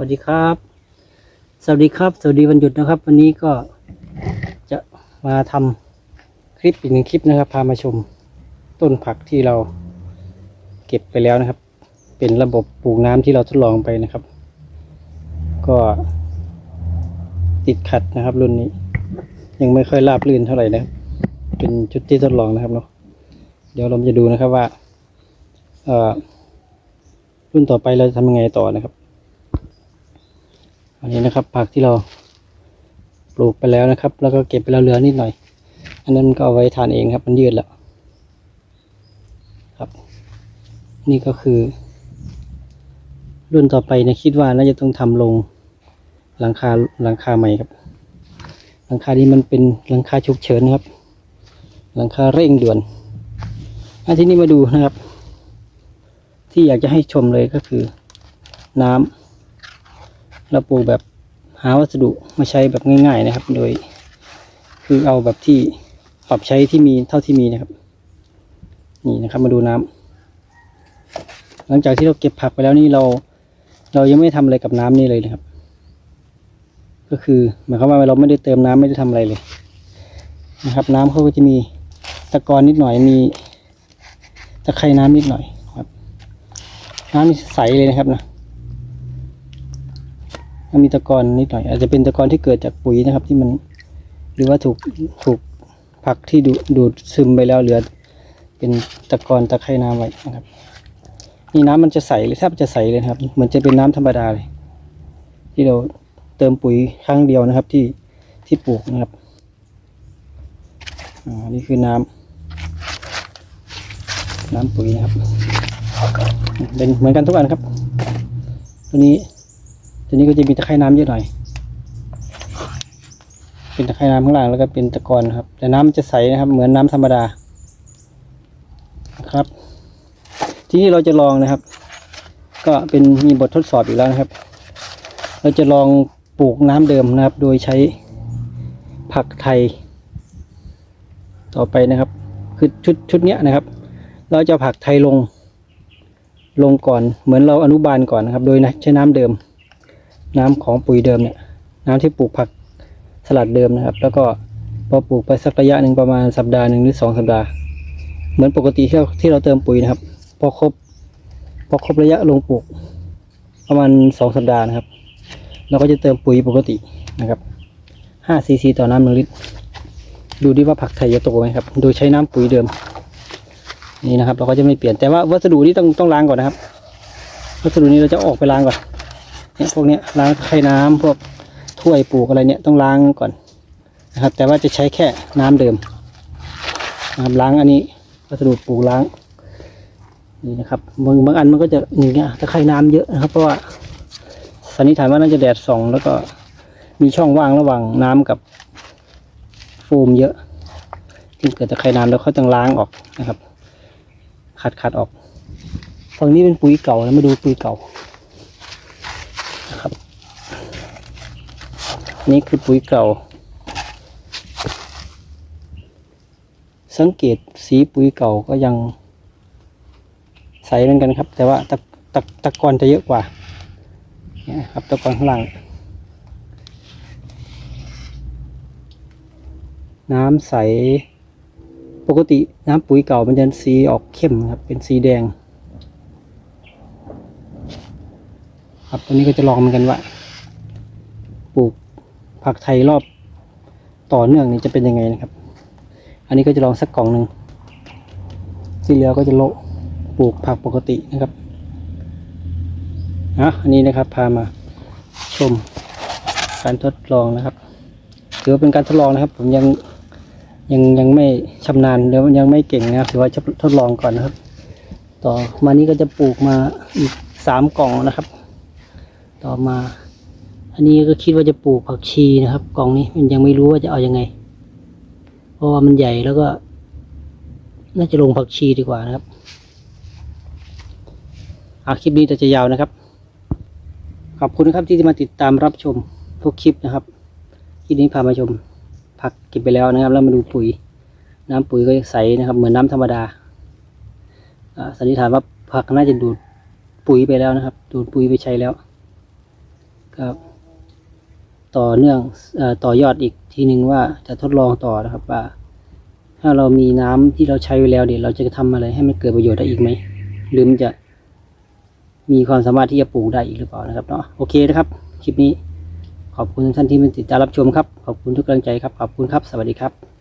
วัสดีครับ สวัสดีครับ สวัสดีวันหยุดนะครับ วันนี้ก็จะมาทำคลิปอีกหนึ่งคลิปนะครับ พามาชมต้นผักที่เราเก็บไปแล้วนะครับ เป็นระบบปลูกน้ำที่เราทดลองไปนะครับ ก็ติดขัดนะครับ รุ่นนี้ ยังไม่ค่อยราบรื่นเท่าไหร่นะครับ เป็นชุดที่ทดลองนะครับเนาะเดี๋ยวเราจะดูนะครับว่า เอ่อรุ่นต่อไปเราจะทำยังไงต่อนะครับ อันนี้นะครับผักที่เราปลูกไปแล้วนะครับ แล้วก็เก็บไปแล้วเหลือนิดหน่อย อันนั้นก็เอาไว้ทานเองครับ มันยืดแล้วครับ นี่ก็คือ รุ่นต่อไปนะคิดว่าน่าจะต้องทำลงหลังคาหลังคาใหม่ครับ หลังคานี้มันเป็นหลังคาฉุกเฉินครับ หลังคาเร่งด่วนอันที่นี้มาดูนะครับ ที่อยากจะให้ชมเลยก็คือ น้ำ เราปลูกแบบหาวัสดุมาใช้แบบง่าย ๆนะครับ โดย คือเอาแบบที่ปรับใช้ที่มีเท่าที่มีนะครับ นี่นะครับมาดูน้ำหลังจากที่เราเก็บผักไปแล้วนี่เรา เรายังไม่ทำอะไรกับน้ำนี่เลยนะครับ ก็คือหมายความว่าเราไม่ได้เติมน้ำไม่ได้ทำอะไรเลยนะครับ น้ำเขาก็จะมีตะกอนนิดหน่อยมีตะไคร่น้ำนิดหน่อยครับ น้ำใสเลยนะครับนะ มีตะกอนนิดหน่อย อาจจะเป็นตะกอนที่เกิดจากปุ๋ยนะครับ ที่มันหรือว่าถูกถูกผักที่ดูดูดซึมไปแล้วเหลือ เป็นตะกอนตะไคร่น้ำไว้นะครับนี่น้ำมันจะใสเลยแทบจะใสเลยครับ เหมือนจะเป็นน้ำธรรมดาเลย ที่เราเติมปุ๋ยครั้งเดียวนะครับ ที่ที่ปลูกนะครับอ่านี่คือน้ำน้ำปุ๋ยนะครับเป็นเหมือนกันทุกอันครับ ตัวนี้ ตัวนี้ก็จะมีตะไคร่น้ำเยอะหน่อย เป็นตะไคร่น้ำข้างล่างแล้วก็เป็นตะกอนครับ แต่น้ำมันจะใสนะครับ เหมือนน้ำธรรมดานะครับ ทีนี้เราจะลองนะครับ ก็เป็นมีบททดสอบอยู่แล้วนะครับ เราจะลองปลูกน้ำเดิมนะครับ โดยใช้ผักไทย ต่อไปนะครับ คือชุดชุดเนี้ยนะครับ เราจะผักไทยลงลงก่อนเหมือนเราอนุบาลก่อนนะครับ โดยใช้น้ำเดิม น้ำของปุ๋ยเดิมเนี่ยน้ำที่ปลูกผักสลัดเดิมนะครับ แล้วก็พอปลูกไปสักระยะหนึ่งประมาณสัปดาห์หนึ่งหรือสองสัปดาห์ เหมือนปกติที่เราที่เราเติมปุ๋ยนะครับ พอครบพอครบระยะลงปลูก ประมาณสองสัปดาห์นะครับ เราก็จะเติมปุ๋ยปกตินะครับห้าซีซีต่อน้ำหนึ่งลิตร ดูดิว่าผักไทยจะโตไหมครับ โดยใช้น้ำปุ๋ยเดิม นี่นะครับ เราก็จะไม่เปลี่ยนแต่ว่าวัสดุนี้ต้องต้องล้างก่อนนะครับ วัสดุนี้เราจะออกไปล้างก่อน เนี่ยพวกเนี้ยล้างไข่น้ำพวกถ้วยปลูกอะไรเนี่ยต้องล้างก่อนนะครับ แต่ว่าจะใช้แค่น้ำเดิมนะครับล้างอันนี้วัสดุปลูกล้างนี่นะครับบางบางอันมันก็จะอย่างเงี้ยตะไคร่น้ำเยอะนะครับ เพราะว่าสันนิษฐานว่าน่าจะแดดส่อง แล้วก็มีช่องว่างระหว่างน้ำกับโฟมเยอะจึงเกิดตะไคร่น้ำแล้วเขาต้องล้างออกนะครับ ขัดขัดออกฝั่งนี้เป็นปุ๋ยเก่าแล้วมาดูปุ๋ยเก่า นะครับ นี่คือปุ๋ยเก่า สังเกตสีปุ๋ยเก่าก็ยังใสเหมือนกันครับ แต่ว่าตะตะตะกอนจะเยอะกว่าเนี่ยครับตะกอนข้างล่างน้ำใส ปกติน้ำปุ๋ยเก่ามันจะสีออกเข้มครับ เป็นสีแดง ครับตัวนี้ก็จะลองเหมือนกันว่าปลูกผักไทยรอบต่อเนื่องนี่จะเป็นยังไงนะครับ อันนี้ก็จะลองสักกล่องหนึ่งที่เหลือก็จะโลปลูกผักปกตินะครับอะอันนี้นะครับพามาชมการทดลองนะครับ ถือว่าเป็นการทดลองนะครับ ผมยังยังยังไม่ชำนาญเดี๋ยวยังไม่เก่งนะครับถือว่าจะทดลองก่อนนะครับ ต่อมานี้ก็จะปลูกมาอีกสามกล่องนะครับ ต่อมา อันนี้ก็คิดว่าจะปลูกผักชีนะครับ กล่องนี้มันยังไม่รู้ว่าจะเอาอยังไง เพราะว่ามันใหญ่แล้วก็ น่าจะลงผักชีดีกว่านะครับอาคลิปนี้แต่จะยาวนะครับ ขอบคุณครับที่มาติดตามรับชมทุกคลิปนะครับคลิปนี้พามาชมผักเก็บไปแล้วนะครับ แล้วมาดูปุ๋ย น้ำปุ๋ยก็ใสนะครับ เหมือนน้ำธรรมดาอ่าสันนิษฐานว่าผักน่าจะดูดปุ๋ยไปแล้วนะครับ ดูดปุ๋ยไปใช้แล้ว ก็ต่อเนื่องอต่อยอดอีกทีหนึ่งว่าจะทดลองต่อนะครับว่า ถ้าเรามีน้ำที่เราใช้ไว้แล้วเดี๋ยวเราจะทำอะไรให้มันเกิดประโยชน์ได้อีกไหมหรือมันจะ มีความสามารถที่จะปลูกได้อีกหรือเปล่านะครับเนาะโอเคนะครับคลิปนี้ขอบคุณท่านที่มาติดตามรับชมครับ ขอบคุณทุกกำลังใจครับ ขอบคุณครับ สวัสดีครับ